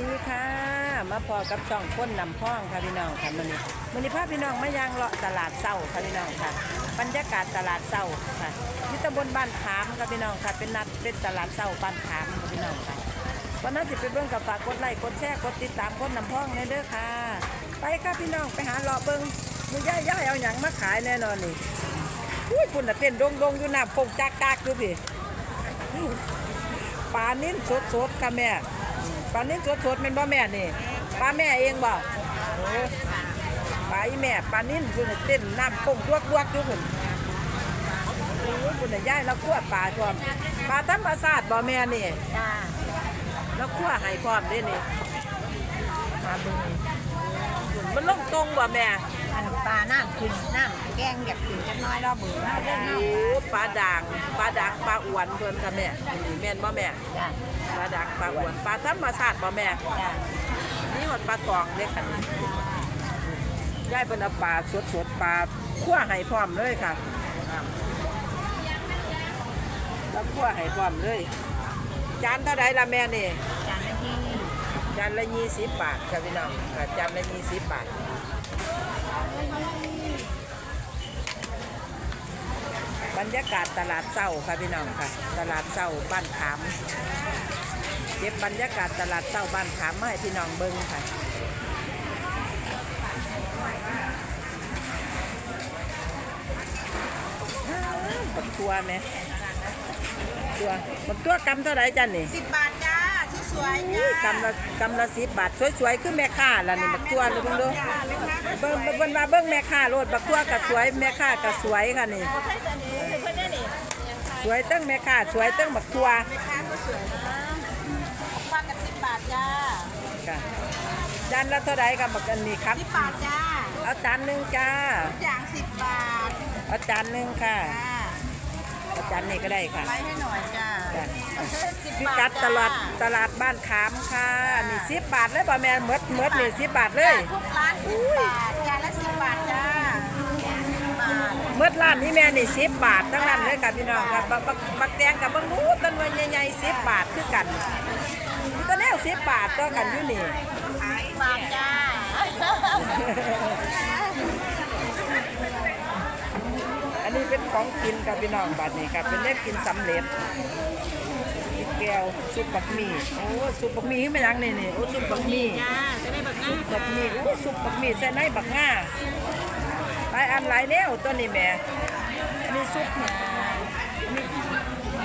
ดีค่ะ มาพอกับช่องคนนำพ้องค่ะพี่น้องค่ะมื้อนี้มื้อนี้พาพี่น้องมายางเลาะตลาดเช้าค่ะพี่น้องค่ะ บรรยากาศตลาดเช้าค่ะที่ตำบลบ้านขามค่ะพี่น้องค่ะ เป็นนัดเป็นตลาดเช้าบ้านขามค่ะพี่น้องค่ะวันนั้นสิไปเบิ่งกับฝากกดไลค์กดแชร์กดติดตามคนนำพ้องในเด้อค่ะ ไปค่ะพี่น้องไปหาเลาะเบิ่งมือย่ายย่ายเอาหยังมาขายแน่นอนนี่อุ้ยคุณน่ะเต้นดงๆอยู่น้ำปงจักๆอยู่พี่ปลานิ่นสดสดค่ะแม่ ปลานิ่นสดสดๆเป็นบ่แม่นี่ปลาแม่เองบ่โอ้ปลาอีแม่ปลานิ่นคุณน่ะเต้นน้ำปุ่งดวกๆอยู่คุณโอ้ยคุณน่ะย่ายแล้วคั่วปลาพร้อมปลาธรรมชาติบ่แม่นี่จ้าแล้วคั่วให้พร้อมเด้นี่มาเบิ่งนี่คุณมันลงตรงบ่แม่อันปลาน้ำ ขึ้นน้ำแกงอยากขึ้นจักหน้อยรอบเบื่อจ้าโอ้ปลาด่างปลาด่างปลาอ้วนเพิ่นค่ะแม่นี่แม่นบ่แม่จ้าปลาด่างปลาอ้วนปลาธรรมชาติบ่แม่จ้านี่หมดปลาตองเล็กค่ะนี่ยายเป็นเอาปลาสดสดๆปลาคั่วไห้พร้อมเลยค่ะแล้วคั่วไห้พร้อมเลย จานเท่าไรละแม่นี่ จานละยี่สิบบาทค่ะพี่น้องค่ะจานละยี่สิบบาทบรรยากาศตลาดเศร้าค่ะพี่น้องค่ะ ตลาดเศร้าบ้านขามเก็บบรรยากาศตลาดเศร้าบ้านขามมาให้พี่น้องเบิ้งค่ะบักตัวไหมตัวบักตัวกำเท่าไหร่จ้ะนี่สิบบาทจ้า สวยๆอุ้จ้ายกำละกำละสิบบาทสวยๆคือแม่ค้าล่ะนี่บักตัวเลยเบิ่งดูเบิ่งเบิ่งว่าเบิ่งแม่ค้าโลดบักตัวก็สวยแม่ค้าก็สวยค่ะนี่เพื่อนจะนี้เพื่อนได้นี่สวยตั้งแม่ค้าสวยตั้งบักตัวแม่ค้าก็สวยนะปลากับสิบบาทจ้าค่ะจานละเท่าไหร่กับบักอันนี้ครับสิบบาทจ้าเอาจานหนึงจ้าทุกอย่างสิบบาทเอาจานหนึงค่ะจ้าเอาจานนี้ก็ได้ค่ะไว้ให้หน่อยจ้าจ้ะ สิบพิบาทกัดตลาดจ้าตลาดบ้านขามค่ะนี่สิบบาทเลยบ่แม่นเมดเมดนี่สิบบาทเลยทุกร้านสิบบาทจานละสิบบาทจ้าสิบบาทเมื่อร้านนี้แม่นี่สิบบาททั้งนั้นเลยค่ะพี่น้องครับบักบักบักแตงกับบังรูต้นวันใหญ่ๆสิบบาทคือกันต้นแนวสิบบาทต่อกันอยู่นี่บาทจ้า เป็นของกินกับพี่น้องบาทนี้ครับเป็นเล็กกินสำเร็จแก้วซุปบักหมี่โอ้ซุปบักหมี่ขึ้นมายังนี่นี่โอ้ซุปบักหมี่จ้าจะได้แบบซุปบักหมี่โอ้ซุปบักหมี่ใส่ในบักง่าหลายอันหลายแนวตัวนี้แม่มีซุปมี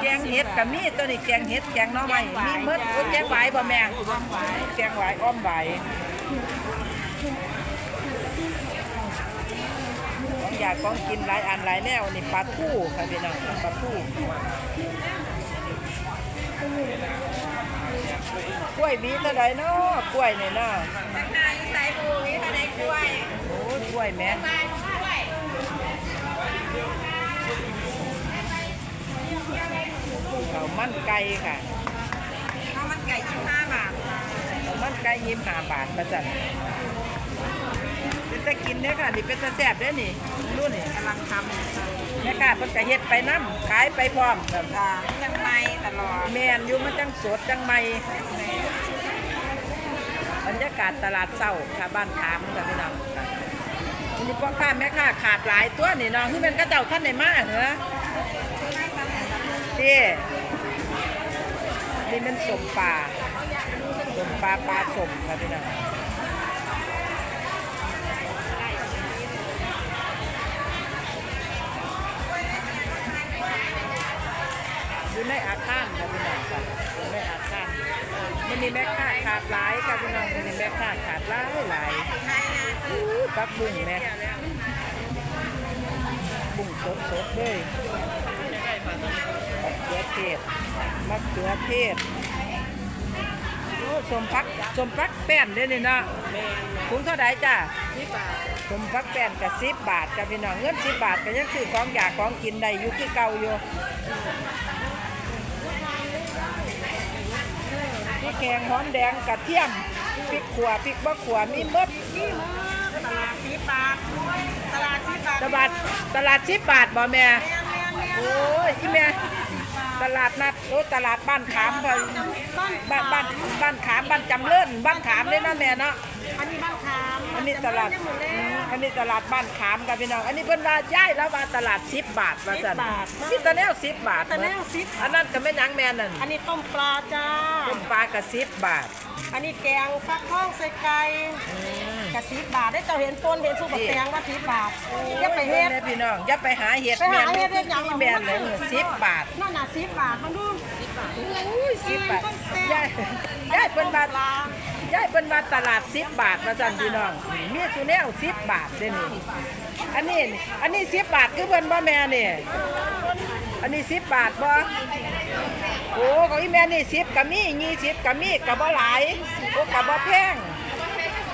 แกงเห็ดกับมีตัวนี้แกงเห็ดแกงน่อไม้มีเมดโอ้แกงหวบ่แม่แกงไหวอ้อมไหว องอยากของกินหลายอันหลายแนวนี่ปลาทูค่ะพี่น้องปลาทูกล้วยมีเท่าใดเนาะกล้วยนี่เนาะราคาอยู่ใส่บูนี่ถ้าได้กล้วยโอ้ยกล้วยแม่บ้านกล้วยข้าวมันไก่ค่ะข้าวมันไก่ยี่สิบห้าบาทค่ะข้าวมันไก่ยิ้มหาบาทประจัน เป็นตะกินเนี่ยค่ะนี่เป็นตะแซ่บเด้อนี่รู้นี่กำลังทแม่ค้าเพิ่นก็เฮ็ดไปน้ำขายไปพร้อมแบบำจ้ายังไม่ตลอดแม่นอยู่มันจังสดจังใหม่บรรยากาศตลาดเช้าค่ะบ้านขามค่ะพี่น้องค่ะวันนี้พ่อค้าแม่ค้าขาดหลายตัวนี่เนาะคือเป็นกระเจ้าท่านได้มาเหรอที่นี่มันสมปลาสมปลาปลาสมค่ะพี่น้อง อยู่ในอาคารค่ะพี่น้องค่ะอยู่ในอาคารมันมีแม่ค้าขาดหลายค่ะพี่น้องมันมีแม่ค้าขาดหลายหลายปักบุ้งแม่บุ้งสดสดเลยมะเขือเทศมะเขือเทศโอ้สมพักสมพักแป้นเด้อนี่นะถุงเท่าไหร่จ้าสมพักแป้นกับสิบบาทกับพี่น้องเงินสิบบาทก็ยังซื้อของอยากของกินได้อยู่ที่เก่าอยู่ พริก แกงหอมแดงกระเทียมพริกขัวพริกบะขัวมีหมดตลาดสีบาทตลาดสีบาทตลาดตลาดชิบบาทบ่แม่แม่แม่แม่โอ้ยอีแม่บาทตลาดนัดโอ้ตลาดบ้านขามค่ะบ้านบ้านบ้านขามบ้านจำเริญบ้านขามเลยนะแม่เนาะ อันนี้ตลาดอืมอันนี้ตลาดบ้านขามกับพี่น้อง อันนี้เพิ่นว่าย้ายแล้วว่าตลาด10บาทว่าซั่นมีแตะแนว10บาทแต่แนวซิปอันนั้นก็แม่นางแม่นั่นอันนี้ต้มปลาจ้า ต้มปลากระ10บาท อันนี้แกงฟักทองใส่ไก่กะสิบบาทได้เจ้าเห็นต้นเห็นสุปแตงว่าสิบบาทอย่าไปเฮ็ดแม่พี่น้องอย่าไปหาเห็ดไปหาเฮ็ดแม่เฮ็ดหยังแม่นเลย10บาทนั่นน่ะสิบบาทมันดูอุ้ย10บาทยายยายเพิ่นว่า ยายเป็นว่าตลาดสิบบาทมาสั่นพี่น้องมีสุแนวสิบบาทเด้นี่อันนี้อันนี้สิบบาทคือเพิ่นบ่แม่นี่อันนี้สิบบาทบ่โอ้ของอีแม่นี่สิบก็มียี่สิบก็มีก็บ่หลายโอ้ก็บ่แพง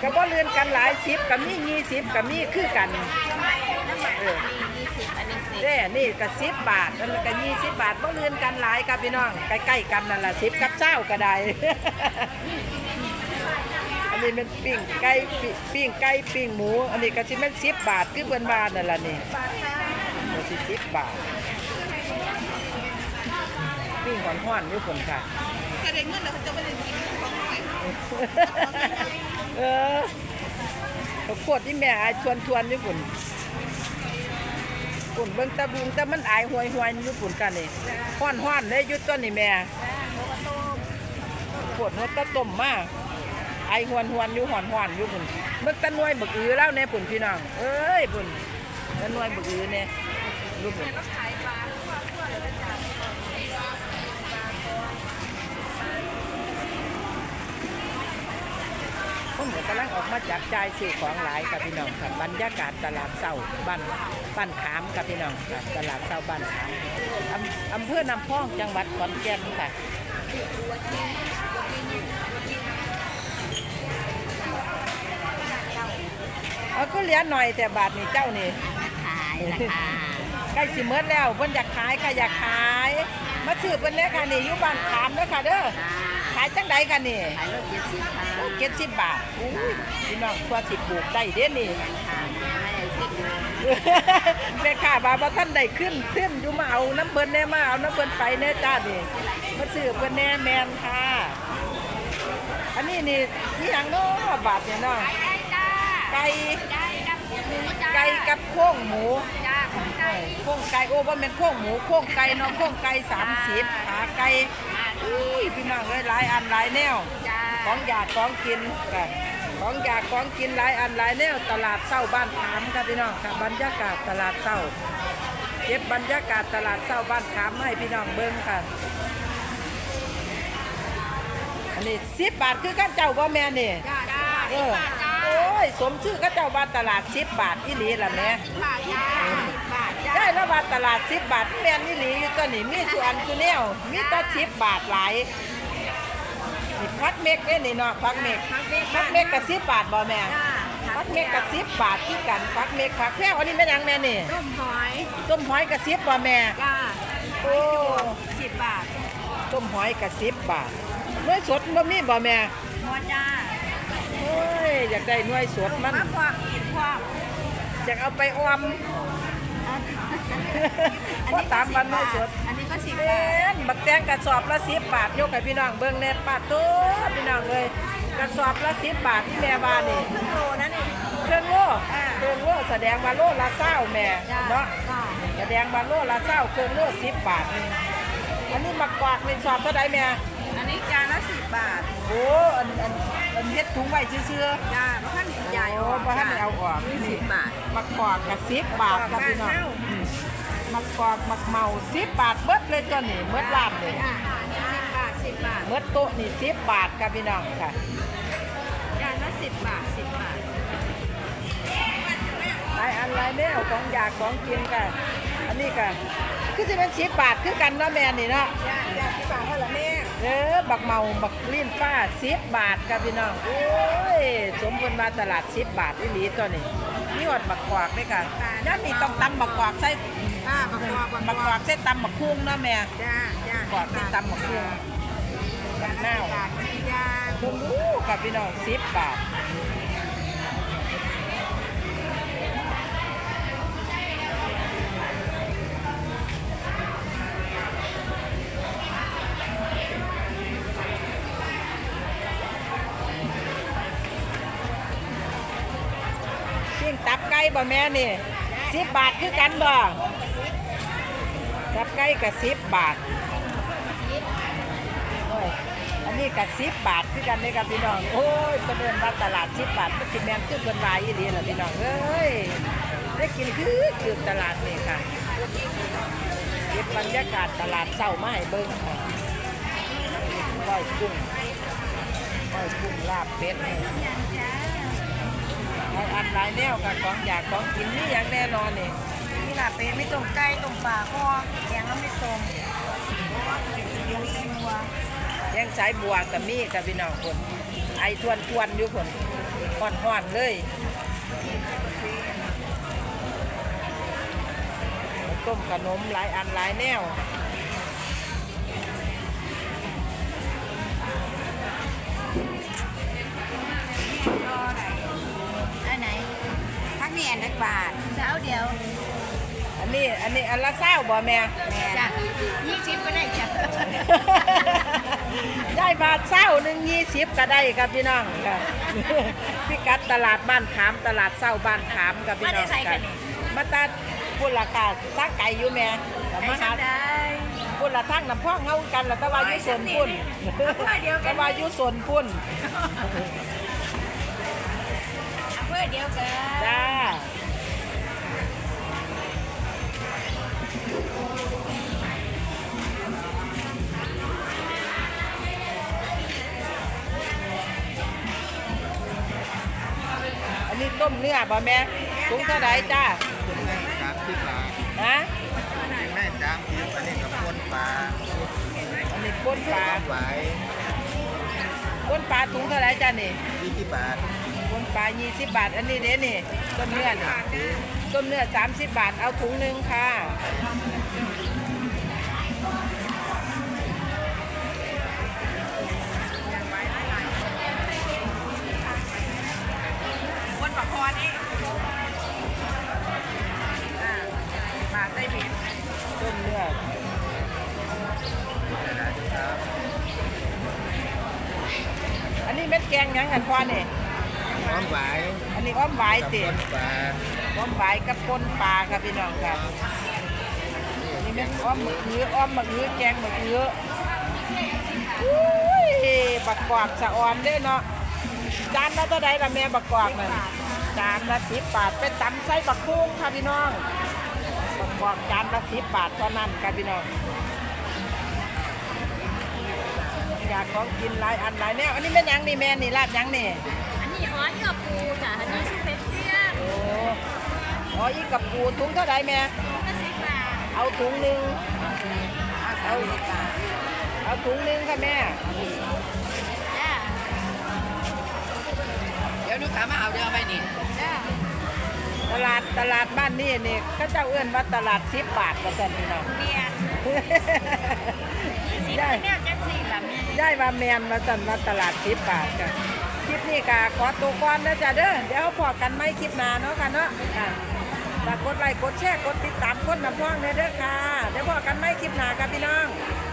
ก็บ่เลือนกันหลายสิบก็มียี่สิบก็มีคือกันเออเด้นี่ก็สิบบาทอันนั้นก็ยี่สิบบาทบ่เลือนกันหลายครับพี่น้องใกล้ๆกันนั่นล่ะสิบกับเจ้าก็ได้ อันนี้เป็นปิ้งไก่ปิ้งไก่ปิ้งหมู อันนี้ก็สิแม่นสิบบาทคือเพิ่นว่านั่นล่ะนี่ก็สิสิบบาทปิ้งหอนๆอยู่พุ่นค่ะกระเด็นเงินแล้วจะไม่ได้กินของใหม่เออเขาโคตรที่แม่อายชวนชวนๆอยู่พุ่นพุ่นเบิ่งตะบุงแต่มันอายหวยห่วยๆอยู่พุ่นกันนี่ห้อนห้อนๆเลยอยุดต้นนี่แม่ปวดหัวตะต้มมาก ไอหวนหวนอยู่หอนหอนอยู่พุ่นเบิ่งตะนวยบึกอือแล้วเนี่ยพุ่นพี่น้องเอ้ยพุ่นตะนวยบึกอือเนี่ยรูปุ่นผมกำลังออกมาจับจ่ายซื้อของหลายกับพี่น้องค่ะบรรยากาศตลาดเศร้าบ้านบ้านขามกับพี่น้องค่ะตลาดเศร้าบ้านขามอำเภอนำพองจังหวัดขอนแก่นค่ะ เอาก็เหลือหน่อยแต่บาทนี่เจ้านี่ขายราคาใกล้สิเมิดแล้วเพิ่นอยากขายค่ะอยากขาย มาซื้อเพิ่นเด้อค่ะนี่อยู่บ้านขามเด้อค่ะเด้อขายจังใดค่ะนี่ขายรถเจ็ดสิบค่ะโอ้เจ็ดสิบบาทอุ้ยพี่น้องควรสิปลูกได้เด้นี่ค่ะไม่ได้คิดดูแม่ค้าบาบ่ท่านได้ขึ้นขึ้นอยู่มาเอาน้ำเพิ่นแน่มาเอาน้ำเพิ่นไปแน่จ้านี่มาซื้อเพิ่นแน่แมนค่ะ อันนี้นี่นี่หยังเนาะบาทเนี่ยเนาะ ได้จ้าไก่ได้กับหมูจ้าไก่กับโค้งหมูจ้าของไก่โค้งไก่โอ้บ่แม่นโค้งหมูโค้งไก่เนาะโค้งไก่30ขาไก่อุ้ยพี่น้องเอ้ยหลายอันหลายแนวจ้าของอยากของกินค่ะของอยากของกินหลายอันหลายแนวตลาดเช้าบ้านขามค่ะพี่น้องค่ะบรรยากาศตลาดเช้าเก็บบรรยากาศตลาดเช้าบ้านขามมาให้พี่น้องเบิ่งค่ะอันนี้สิบบาทคือกันเจ้าบ่แม่นี่จ้าจ้าเออ โอ้ยสมชื่อก็เจ้าว่าตลาดสิบบาทอีหลีล่ะแม่บาทจ้าบาทจ้าได้แล้วว่าตลาดสิบบาทแม่นอีหลีอยู่ตัวนี้มีส่วนคือแนวมีแตัสิบบาทหลายนี่พักเมกเด้นี่เนาะพักเมกพักเมกกับสิบบาทบ่แม่พักเมกกับสิบบาทที่กันพักเมกพักแพรวอันนี้แม่นหยังแม่นี่ต้มหอยต้มหอยกับสิบบ่แม่ จ้าโอ้ สิบบาทต้มหอยกับสิบบาทหน่วยสดบ่มีบ่แม่ หมดจ้าโอ้ ยอยากได้หน่วยสดมันมาควักกินควักอยากเอาไปออมเพราะตามวันหน่วยสดอันนี้ก็สิบเอ็บาทนบักแตงกระสอบละสิบบาทยกให้พี่น้องเบิ่งแน่ปาดโตัวพี่น้องเลยกระสอบละสิบบาทที่แม่บ้านนี่ครึ่งโลนะนี่เครื่องโล่อ่าเครื่องโล่แสดงว่าโลละเศร้าแม่จ้าเนาะจ้าแสดงว่าโลละเศร้าเครื่องโล่สิบบาทนี่อันนี้มักกวากนี่สอบเท่าใดแม่อันนี้จานละสิบบาทโอ้อันอัน อันเฮ็ดถุงไว้ซื่อจ้าเพราะท่านๆใหญ่โอ้บ่ทันได้เอาออกนี่นี่สิบบาทมักกวากกับสิบบาทครับพี่น้องบ้านเฮาอืมมักกวากมักเมาสิบบาทเบิดเลยจ้ะนี่เบิดร้านเลยอ่าสิบบาทสิบบาทเมื่อโต๊ะนี่สิบบาทครับพี่น้องค่ะจานละสิบบาทสิบบาทหลายอันหลายแนวของอยากของกินกันอันนี้กัน คือสิเป็นสิบบาทคือกันเนาะแม่นี่เนาะจ้าจ้าสิบบาทเท่าไหร่แม่เออบักเมาบักลิ้นฟ้าสิบบาทครับพี่น้องโอ้ยสมบูรณ์มาตลาดสิบบาทอีหลีตัวนี้นี่หอดบักกวากด้วยกันย่านนี่ต้องตำบักกวากใส่อ่าบักกวาบักกวากใส่ตำบักคุ้งเนาะแม่จ้าจ้ากวากใส่ตำบักคุ้งบักนาวบาทจ้าเพิ่งรู้กับพี่น้องสิบบาท บไก่บ่แม่นี่สิบบาทคือกันบ่ตับไก่กับสิบบาทอันนี้กับสิบบาทคือกันเลยครับพี่น้อง โอ้ยประเดินว่าตลาดสิบบาทมันสิแม่นคือเพิ่นวายอีหลีล่ะพี่น้องเอ้ยได้กินคือคือตลาดนี่ค่ะเก็บบรรยากาศตลาดเศร้าไม้เบิ่งค่ะก้อยกุ้งก้อยกุ้งลาบเป็ด หลายอันหลายแนวค่ะของอยากของกินนี่อย่างแน่นอนนี่นี่ล่ะเป็ดไม่ต้มไก่ต้มปลาคอแกงน้ำไม่ต้มเลี้ยงอีนัวแยงสายบัวกับมีกับพี่น้องคนไอทวนทวนอยู่คนห่อนห่อนเลยต้มขนมหลายอันหลายแนว นี่อันนักบาทเช้าเดียว อันนี้อันนี้อันละเศร้าบ่แม่จ้ะยี่สิบก็ได้จ้ะได้บาทเศร้าหนึ่งยี่สิบก็ได้ครับพี่น้องค่ะพี่กัดตลาดบ้านขามตลาดเศร้าบ้านขามกับพี่น้องกันมาตัดพุ่นละกาตั้งไก่อยู่แม่แต่มาหาได้พุ่นละทั้งน้ำพ่องเฮากันละแตะวาอยุสนพุ่นเดียวกัแตะนวาอยุสนพุ่นเพื่อเดียวกันจ้า ต้มเนื้อบ่แม่ถุงเท่าไหร่จ้าคุณแม่สามสิบบาทฮะคุณแม่สามสิบอันนี้กับคนปลาอันนี้ก้นปลาปลาไหวก้นปลาถุงเท่าไหร่จ้านี่ยี่สิบบาทก้นปลา20บาท อันนี้เด้นี่ต้มเนื้อนี่ต้มเนื้อ30บาทเอาถุงหนึ่งค่ะ คนปากคอนี่ปลาไส้เผ็ดต้มเนื้อครับอันนี้เม็ดแกงหยังกันพ่อนี่หอมไหวอันนี้อ้อมหวายกับติคนปลาอ้อมหวายกับปนปลาครับพี่น้องครับอันนี้เม็ดอ้อมหมึกอื้ออ้อมหมึกอื้อแกงหมึกอื้ออุ้ยบักกวากสะออนเด้เนาะจานละเท่าใดละแม่บักกวากนั่น จานละสิบบาท เป็นตำไส้บักคุ้งค่ะพี่น้องบักกวากจานละสิบบาทเท่านั้นค่ะพี่น้องอยากของกินหลายอันหลายแนวอันนี้เป็นหยังนี่แม่นี่ลาบหยังนี่อันนี้หอยกับปูจ้ะอันนี้ชุบเป็ดเสี้ยนโอ้อ๋ออีกับปูถุงเท่าไรแม่ก็สิบบาทเอาถุงหนึ่งเอาเอาถุงหนึ่งค่ะแม่จ้าเดี๋ยวหนูถามมาเอาเดี๋ยวเอาไปนี่จ้า ตลาดตลาดบ้านนี่นี่เขาเจ้าเอื้อนว่าตลาดสิบบาทว่าซั่นพี่น้องเมียนย่ายแนวจังสี่แบบนี้ย่ายว่าแมนว่าซั่นว่าตลาดสิบบาทจ้ะคลิปนี้ก็ขอตัวก่อนนะจ๊ะเด้อเดี๋ยวพอกันไม่คลิปหน้าเนาะค่ะเนาะค่ะฝากกดไลค์กดแชร์กดติดตามกดน้ำพ่องเด้อค่ะเดี๋ยวพอกันไม่คลิปหน้าค่ะพี่น้อง